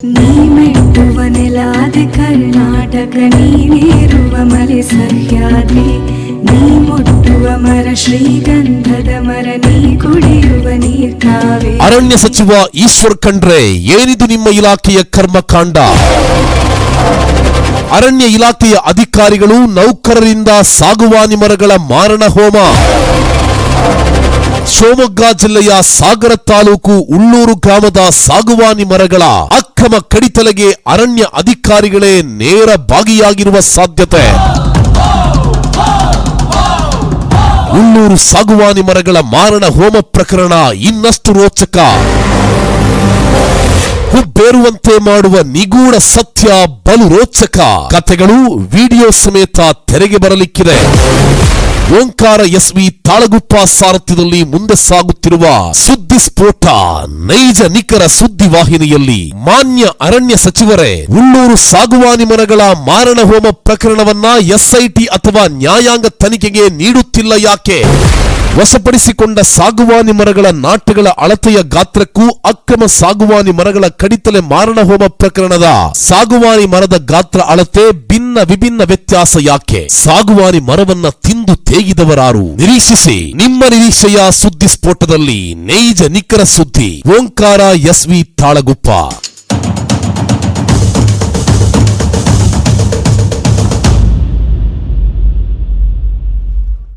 ನೀ ಮೆಟ್ಟುವ ನೆಲಾದೆ ಕರ್ನಾಟಕ ನೀನೇರುವ ಮಲೆ ಸಹ್ಯಾದ್ರಿ. ನೀ ಮುಟ್ಟುವ ಮರ ಶ್ರೀಗಂಧದ ಮರ, ನೀ ಕುಡಿಯುವ ನೀರ್ ಕಾವೇ ಅರಣ್ಯ ಸಚಿವ ಈಶ್ವರ್ ಖಂಡ್ರೆ ಏನಿದು ನಿಮ್ಮ ಇಲಾಖೆಯ ಕರ್ಮಕಾಂಡ. ಅರಣ್ಯ ಇಲಾಖೆಯ ಅಧಿಕಾರಿಗಳು ನೌಕರರಿಂದ ಸಾಗುವಾನಿ ಮರಗಳ ಮಾರಣ ಹೋಮ. ಶಿವಮೊಗ್ಗ ಜಿಲ್ಲೆಯ ಸಾಗರ ತಾಲೂಕು ಉಳ್ಳೂರು ಗ್ರಾಮದ ಸಾಗುವಾನಿ ಮರಗಳ ಅಕ್ರಮ ಕಡಿತಲೆಗೆ ಅರಣ್ಯ ಅಧಿಕಾರಿಗಳೇ ನೇರ ಭಾಗಿಯಾಗಿರುವ ಸಾಧ್ಯತೆ. ಉಳ್ಳೂರು ಸಾಗುವಾನಿ ಮರಗಳ ಮಾರಣ ಹೋಮ ಪ್ರಕರಣ ಇನ್ನಷ್ಟು ರೋಚಕ. ಹುಬ್ಬೇರುವಂತೆ ಮಾಡುವ ನಿಗೂಢ ಸತ್ಯ ಬಲು ರೋಚಕ. ಕಥೆಗಳು ವಿಡಿಯೋ ಸಮೇತ ತೆರೆಗೆ ಬರಲಿಕ್ಕಿದೆ. ಓಂಕಾರ ಎಸ್ವಿ ತಾಳಗುಪ್ಪ ಸಾರಥ್ಯದಲ್ಲಿ ಮುಂದೆ ಸಾಗುತ್ತಿರುವ ಸುದ್ದಿ ಸ್ಫೋಟ, ನೈಜ ನಿಖರ ಸುದ್ದಿ ವಾಹಿನಿಯಲ್ಲಿ ಮಾನ್ಯ ಅರಣ್ಯ ಸಚಿವರೇ, ಉಳ್ಳೂರು ಸಾಗುವಾನಿ ಮರಗಳ ಮಾರಣ ಹೋಮ ಪ್ರಕರಣವನ್ನ ಎಸ್ಐಟಿ ಅಥವಾ ನ್ಯಾಯಾಂಗ ತನಿಖೆಗೆ ನೀಡುತ್ತಿಲ್ಲ ಯಾಕೆ? ವಶಪಡಿಸಿಕೊಂಡ ಸಾಗುವಾನಿ ಮರಗಳ ನಾಟಗಳ ಅಳತೆಯ ಗಾತ್ರಕ್ಕೂ ಅಕ್ರಮ ಸಾಗುವಾನಿ ಮರಗಳ ಕಡಿತಲೆ ಮಾರಣ ಹೋಮ ಪ್ರಕರಣದ ಸಾಗುವಾನಿ ಮರದ ಗಾತ್ರ ಅಳತೆ ಭಿನ್ನ ವಿಭಿನ್ನ ವ್ಯತ್ಯಾಸ ಯಾಕೆ? ಸಾಗುವಾನಿ ಮರವನ್ನ ತಿಂದು ತೇಗಿದವರಾರು? ನಿರೀಕ್ಷಿಸಿ. ನಿಮ್ಮ ನಿರೀಕ್ಷೆಯ ಸುದ್ದಿ ಸ್ಫೋಟದಲ್ಲಿ ನೈಜ ನಿಖರ ಸುದ್ದಿ. Omkara S V Talaguppa.